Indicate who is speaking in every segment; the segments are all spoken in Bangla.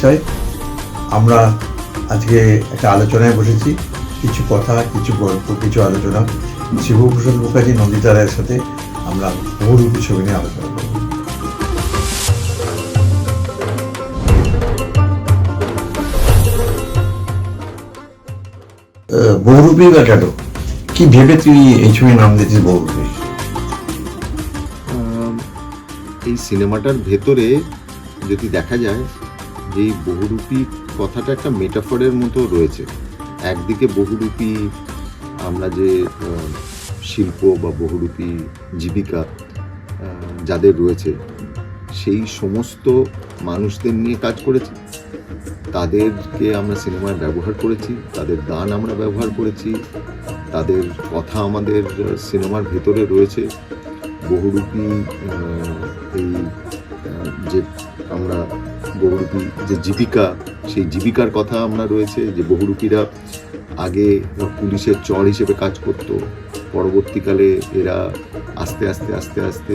Speaker 1: বিষয়। আমরা আজকে একটা আলোচনায় বসেছি। কিছু কথা, কিছু গল্প, কিছু আলোচনা। শিবপ্রসাদ মুখার্জি নন্দিতা রায়ের সাথে আমরা বহুরূপী ছবি নিয়ে আলোচনা করব। বহুরূপী বা কেন? কি ভেবে তুই এই ছবির নাম দিয়েছিস বহুরূপী?
Speaker 2: এই সিনেমাটার ভেতরে যদি দেখা যায় এই বহুরূপী কথাটা একটা মেটাফরের মতো রয়েছে। একদিকে বহুরূপী আমরা যে শিল্প বা বহুরূপী জীবিকা যাদের রয়েছে, সেই সমস্ত মানুষদের নিয়ে কাজ করেছি। তাদেরকে আমরা সিনেমায় ব্যবহার করেছি, তাদের গান আমরা ব্যবহার করেছি, তাদের কথা আমাদের সিনেমার ভেতরে রয়েছে। বহুরূপী এই যে আমরা বহুরূপী যে জীবিকা, সেই জীবিকার কথা আমরা রয়েছে, যে বহুরূপীরা আগে পুলিশের চর হিসেবে কাজ করত। পরবর্তীকালে এরা আস্তে আস্তে আস্তে আস্তে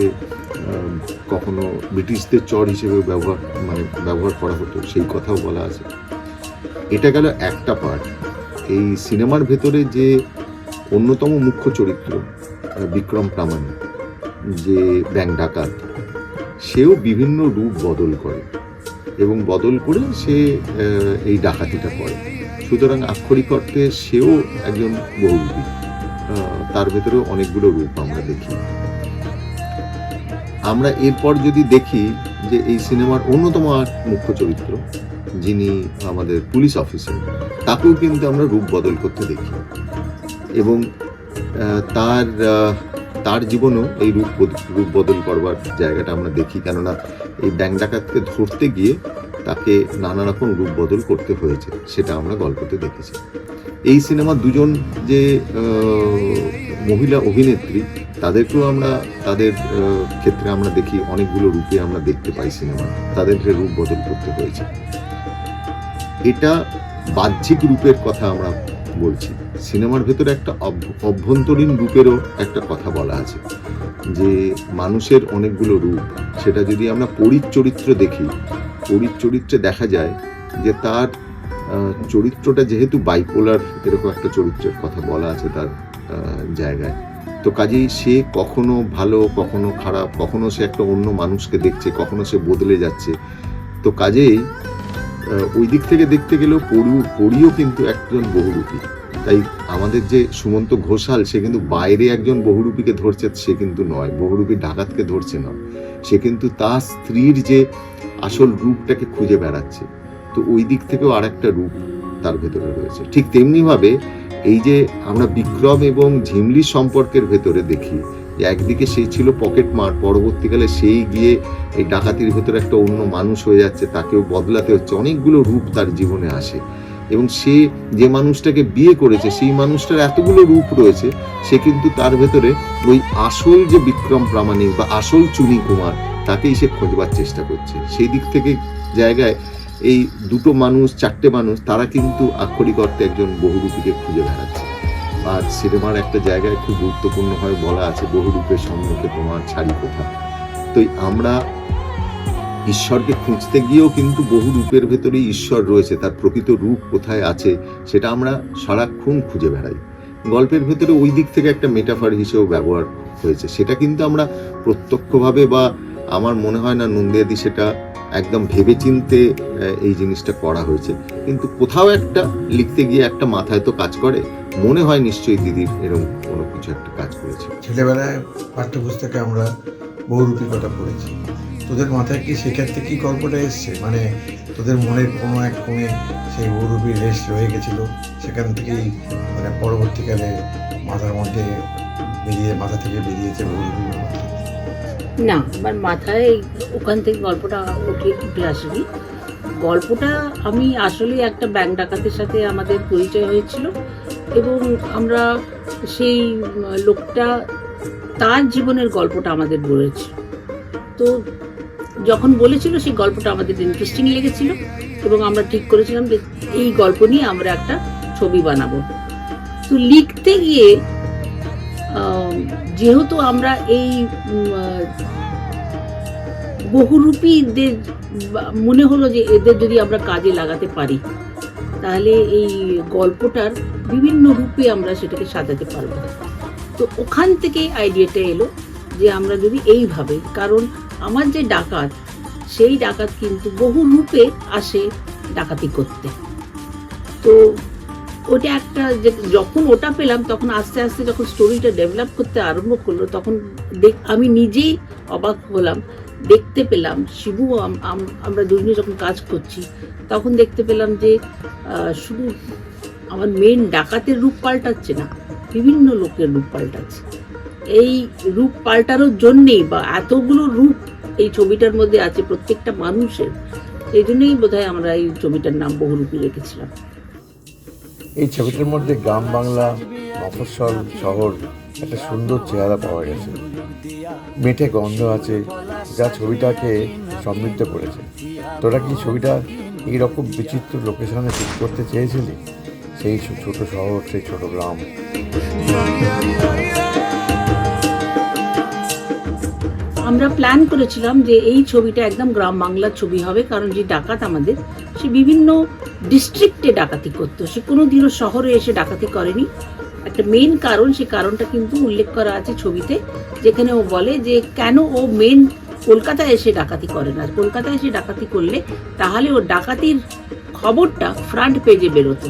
Speaker 2: কখনো ব্রিটিশদের চর হিসেবে ব্যবহার মানে ব্যবহার করা হতো, সেই কথাও বলা আছে। এটা গেল একটা পার্ট এই সিনেমার ভেতরে যে অন্যতম মুখ্য চরিত্র বিক্রম প্রামাণিক, যে ব্যাংক ডাকাত, সেও বিভিন্ন রূপ বদল করে। এবং বদল করে সে এই ডাকাতিটা করে। সুতরাং আক্ষরিক অর্থে সেও একজন বহুরূপী তার ভেতরেও অনেকগুলো রূপ আমরা দেখি। আমরা এরপর যদি দেখি যে এই সিনেমার অন্যতম মুখ্য চরিত্র, যিনি আমাদের পুলিশ অফিসার, তাকেও কিন্তু আমরা রূপ বদল করতে দেখি। এবং তার তার জীবনেও এই রূপ রূপ বদল করবার জায়গাটা আমরা দেখি। কেননা এই ব্যাংক ডাকাতকে ধরতে গিয়ে তাকে নানা রকম রূপ বদল করতে হয়েছে, সেটা আমরা গল্পতে দেখেছি। এই সিনেমার দুজন যে মহিলা অভিনেত্রী, তাদেরকেও আমরা, তাদের ক্ষেত্রে আমরা দেখি, অনেকগুলো রূপে আমরা দেখতে পাই সিনেমা তাদেরকে রূপ বদল করতে হয়েছে। এটা বাহ্যিক রূপের কথা আমরা বলছি। সিনেমার ভেতরে একটা অভ- অভ্যন্তরীণ রূপেরও একটা কথা বলা আছে, যে মানুষের অনেকগুলো রূপ, সেটা যদি আমরা পরিচরিত্র দেখি, পরিচরিত্রে দেখা যায় যে তার চরিত্রটা যেহেতু বাইপোলার এরকম একটা চরিত্রের কথা বলা আছে তার জায়গায়, তো কাজেই সে কখনো ভালো, কখনো খারাপ, কখনো সে একটা অন্য মানুষকে দেখছে, কখনো সে বদলে যাচ্ছে, তো কাজেই ওই দিক থেকে দেখতে গেলেও পড়ু পড়িও কিন্তু একজন বহুরূপী। তাই আমাদের যে সুমন্ত ঘোষাল, সে কিন্তু বাইরে একজন বহুরূপীকে ধরছে, সে কিন্তু নয়। বহুরূপী ডাকাতকে ধরছে নয়। সে কিন্তু তার স্ত্রীর যে আসল রূপটাকে খুঁজে বেড়াচ্ছে। তো ওই দিক থেকেও আর একটা রূপ তার ভেতরে রয়েছে। ঠিক তেমনিভাবে এই যে আমরা বিক্রম এবং ঝিমলির সম্পর্কের ভেতরে দেখি যে একদিকে সেই ছিল পকেট মার, পরবর্তীকালে সেই গিয়ে এই ডাকাতির ভেতরে একটা অন্য মানুষ হয়ে যাচ্ছে, তাকেও বদলাতে হচ্ছে। অনেকগুলো রূপ তার জীবনে আসে। এবং সে যে মানুষটাকে বিয়ে করেছে, সেই মানুষটার এতগুলো রূপ রয়েছে, সে কিন্তু তার ভেতরে ওই আসল যে বিক্রম প্রামাণিক বা আসল চুনি কুমার, তাকেই সে খোঁজবার চেষ্টা করছে। সেই দিক থেকে জায়গায় এই দুটো মানুষ, চারটে মানুষ, তারা কিন্তু আক্ষরিক অর্থে একজন বহুরূপীকে খুঁজে বেড়াচ্ছে। আর সিনেমার একটা জায়গায় খুব গুরুত্বপূর্ণ হয় বলা আছে বহুরূপের সম্মুখে তোমার ছাড়ি কোথা তো আমরা ঈশ্বরকে খুঁজতে গিয়েও কিন্তু বহু রূপের ভেতরেই ঈশ্বর রয়েছে তার প্রকৃত রূপ কোথায় আছে সেটা আমরা সারাক্ষণ খুঁজে বেড়াই। গল্পের ভেতরে ওই দিক থেকে একটা মেটাফার হিসেবেও ব্যবহার হয়েছে সেটা কিন্তু আমরা প্রত্যক্ষভাবে বা আমার মনে হয় না নন্দিয়াদি সেটা একদম ভেবেচিন্তে আহ, এই জিনিসটা করা হয়েছে। কিন্তু কোথাও একটা লিখতে গিয়ে একটা মাথায় তো কাজ করে মনে হয় নিশ্চয়ই দিদির এরকম কোনো কিছু একটা কাজ করেছে।
Speaker 1: ছেলেবেলায় পাঠ্যপুস্তকে আমরা বহুরূপী কথা পড়েছি। তোদের মাথায় কি সেক্ষেত্রে কি গল্পটা এসছে? মানে তোদের মনের কোনো এক কোণে সেই বহুরূপীর রেস রয়ে গেছিল সেখান থেকেই মানে পরবর্তীকালে মাথার মধ্যে বেরিয়ে মাথা থেকে বেরিয়েছে বহুরূপী
Speaker 3: না আমার মাথায় ওখান থেকে গল্পটা উঠে উঠে আসেনি। গল্পটা আমি আসলে একটা ব্যাংক ডাকাতের সাথে আমাদের পরিচয় হয়েছিল। এবং আমরা সেই লোকটা তার জীবনের গল্পটা আমাদের বলেছে। তো যখন বলেছিল, সেই গল্পটা আমাদের ইন্টারেস্টিং লেগেছিল এবং আমরা ঠিক করেছিলাম যে এই গল্প নিয়ে আমরা একটা ছবি বানাবো। তো লিখতে গিয়ে যেহেতু আমরা এই বহুরূপীদের মনে হলো যে এদের যদি আমরা কাজে লাগাতে পারি তাহলে এই গল্পটার বিভিন্ন রূপে আমরা সেটাকে সাজাতে পারব। তো ওখান থেকে আইডিয়াটা এলো যে আমরা যদি এইভাবে, কারণ আমার যে ডাকাত, সেই ডাকাত কিন্তু বহু রূপে আসে ডাকাতি করতে। তো ওটা একটা যে যখন ওটা পেলাম, তখন আস্তে আস্তে যখন স্টোরিটা ডেভেলপ করতে আরম্ভ করল, তখন দেখ, আমি নিজেই অবাক হলাম দেখতে পেলাম শিবু আম- আম- আমরা দুজনে যখন কাজ করছি, তখন দেখতে পেলাম যে শুধু আমার মেন ডাকাতের রূপ পাল্টাচ্ছে না, বিভিন্ন লোকের রূপ পাল্টাচ্ছে। এই রূপ পাল্টানোর জন্যেই বা এতগুলো রূপ এই ছবিটার মধ্যে আছে প্রত্যেকটা মানুষের, এই জন্যই বোধহয় আমরা এই ছবিটার নাম বহুরূপী রেখেছিলাম।
Speaker 1: এই ছবিটার মধ্যে গ্রাম বাংলা, মফস্বল শহর একটা সুন্দর চেহারা পাওয়া গেছে। মেঠে গন্ধ আছে, যা ছবিটাকে সমৃদ্ধ করেছে। তোরা কি ছবিটা এইরকম বিচিত্র লোকেশনে শুট করতে চেয়েছিলি? সেই ছোট শহর, সেই ছোট গ্রাম।
Speaker 3: আমরা প্ল্যান করেছিলাম যে এই ছবিটা একদম গ্রাম বাংলার ছবি হবে, কারণ যে ডাকাত আমাদের, সে বিভিন্ন ডিস্ট্রিক্টে ডাকাতি করতো। সে কোনো দিনও শহরে এসে ডাকাতি করেনি। একটা মেন কারণ সে কারণটা কিন্তু উল্লেখ করা আছে ছবিতে যেখানে ও বলে যে কেন ও মেন কলকাতায় এসে ডাকাতি করে না। কলকাতায় এসে ডাকাতি করলে তাহলে ও ডাকাতির খবরটা ফ্রন্ট পেজে বেরোতো।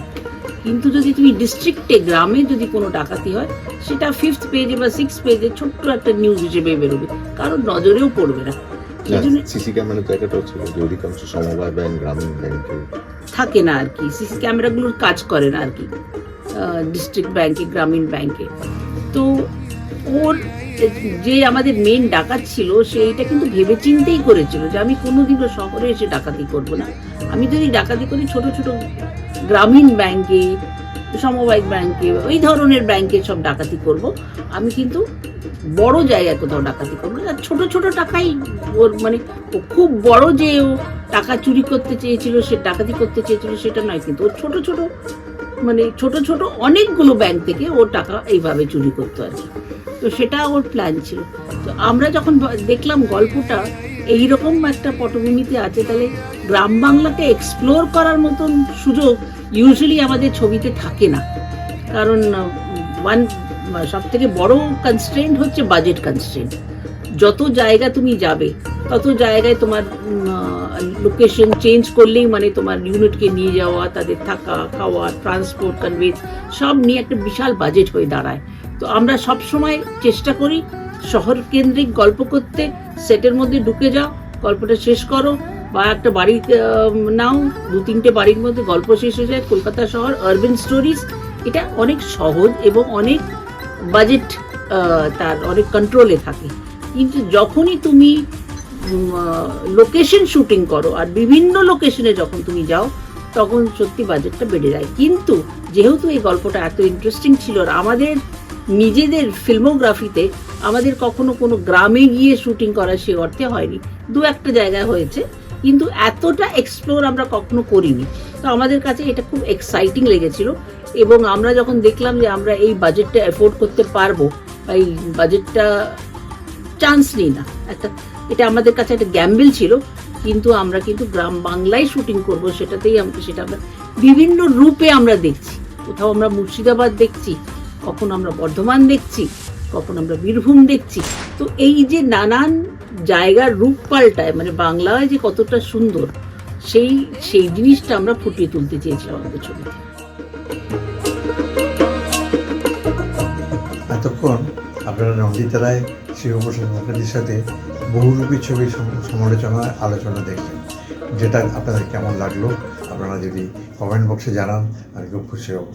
Speaker 3: কিন্তু যদি তুমি ডিস্ট্রিক্টে গ্রামে যদি কোনো ডাকাতি হয় সেটা ফিফথ পেজে বা সিক্স পেজে ছোট্ট একটা নিউজ হিসেবে বেরোবে। কারণ নজরেও পড়বে না। এই জন্য
Speaker 2: সিসি ক্যামেরার জায়গাটাও ছিল যে অধিকাংশ সমবায় ব্যাংক গ্রামীণ ব্যাংকে
Speaker 3: থাকে না আর কি। সিসি ক্যামেরাগুলোর কাজ করে না আর কি। ডিস্ট্রিক্ট ব্যাংকে গ্রামীণ ব্যাংকে তো ওর যে আমাদের মেন ডাকাত ছিল সেইটা কিন্তু ভেবে চিন্তেই করেছিল যে আমি কোনোদিনও শহরে এসে ডাকাতি করব না। আমি যদি ডাকাতি করি, ছোট ছোট গ্রামীণ ব্যাংকে সমবায়িক ব্যাংকে ওই ধরনের ব্যাংকে সব ডাকাতি করব। আমি কিন্তু বড় জায়গায় কোথাও ডাকাতি করব না। ছোট ছোট টাকাই ওর মানে খুব বড় যে ও টাকা চুরি করতে চেয়েছিল, সে ডাকাতি করতে চেয়েছিল, সেটা নয় কিন্তু ওর ছোট ছোট মানে ছোট ছোট অনেকগুলো ব্যাংক থেকে ও টাকা এইভাবে চুরি করতো আর কি। তো সেটা ওর প্ল্যান ছিল। তো আমরা যখন দেখলাম গল্পটা, এইরকম একটা পটভূমিতে আছে, তাহলে গ্রাম বাংলাকে এক্সপ্লোর করার মতন সুযোগ ইউজুয়ালি আমাদের ছবিতে থাকে না। কারণ ওয়ান সব থেকে বড় কনস্ট্রেন্ট হচ্ছে বাজেট কনস্ট্রেন্ট যত জায়গা তুমি যাবে, তত জায়গায় তোমার লোকেশন চেঞ্জ করলেই মানে তোমার ইউনিটকে নিয়ে যাওয়া, তাদের থাকা, খাওয়া ট্রান্সপোর্ট কনভেন্স সব নিয়ে একটা বিশাল বাজেট হয়ে দাঁড়ায়। তো আমরা সব সময় চেষ্টা করি শহর কেন্দ্রিক গল্প করতে সেটের মধ্যে ঢুকে যাও, গল্পটা শেষ করো, বা একটা বাড়ি নাও, দু তিনটে বাড়ির মধ্যে গল্প শেষ হয়ে যায়, কলকাতা শহর আরবান স্টোরিজ এটা অনেক সহজ এবং অনেক বাজেট তার অনেক কন্ট্রোলে থাকে। কিন্তু যখনই তুমি লোকেশন শুটিং করো আর বিভিন্ন লোকেশনে যখন তুমি যাও, তখন সত্যি বাজেটটা বেড়ে যায়। কিন্তু যেহেতু এই গল্পটা এত ইন্টারেস্টিং ছিল আর আমাদের নিজেদের ফিল্মোগ্রাফিতে আমাদের কখনো কোনো গ্রামে গিয়ে শুটিং করা সে অর্থে হয়নি। দু একটা জায়গায় হয়েছে, কিন্তু এতটা এক্সপ্লোর আমরা কখনো করিনি। তো আমাদের কাছে এটা খুব এক্সাইটিং লেগেছিল এবং আমরা যখন দেখলাম যে আমরা এই বাজেটটা অ্যাফোর্ড করতে পারব এই বাজেটটা চান্স নিই না। একটা, এটা আমাদের কাছে একটা গ্যাম্বেল ছিল, কিন্তু আমরা কিন্তু গ্রাম বাংলায় শুটিং করব সেটাতেই সেটা আমরা বিভিন্ন রূপে আমরা দেখছি। কোথাও আমরা মুর্শিদাবাদ দেখছি, কখন আমরা বর্ধমান দেখছি, কখন আমরা বীরভূম দেখছি। তো এই যে নানান জায়গার রূপ পাল্টায় মানে বাংলায় যে কতটা সুন্দর, সেই সেই জিনিসটা আমরা ফুটিয়ে তুলতে চেয়েছিলাম আমাদের ছবিতে।
Speaker 1: এতক্ষণ আপনারা নন্দিতা রায় মুখার্জির সাথে বহুরূপী ছবির সম- সমালোচনা, আলোচনা দেখলেন। যেটা আপনাদের কেমন লাগল, আপনারা যদি কমেন্ট বক্সে জানান, আমি খুব খুশি হব।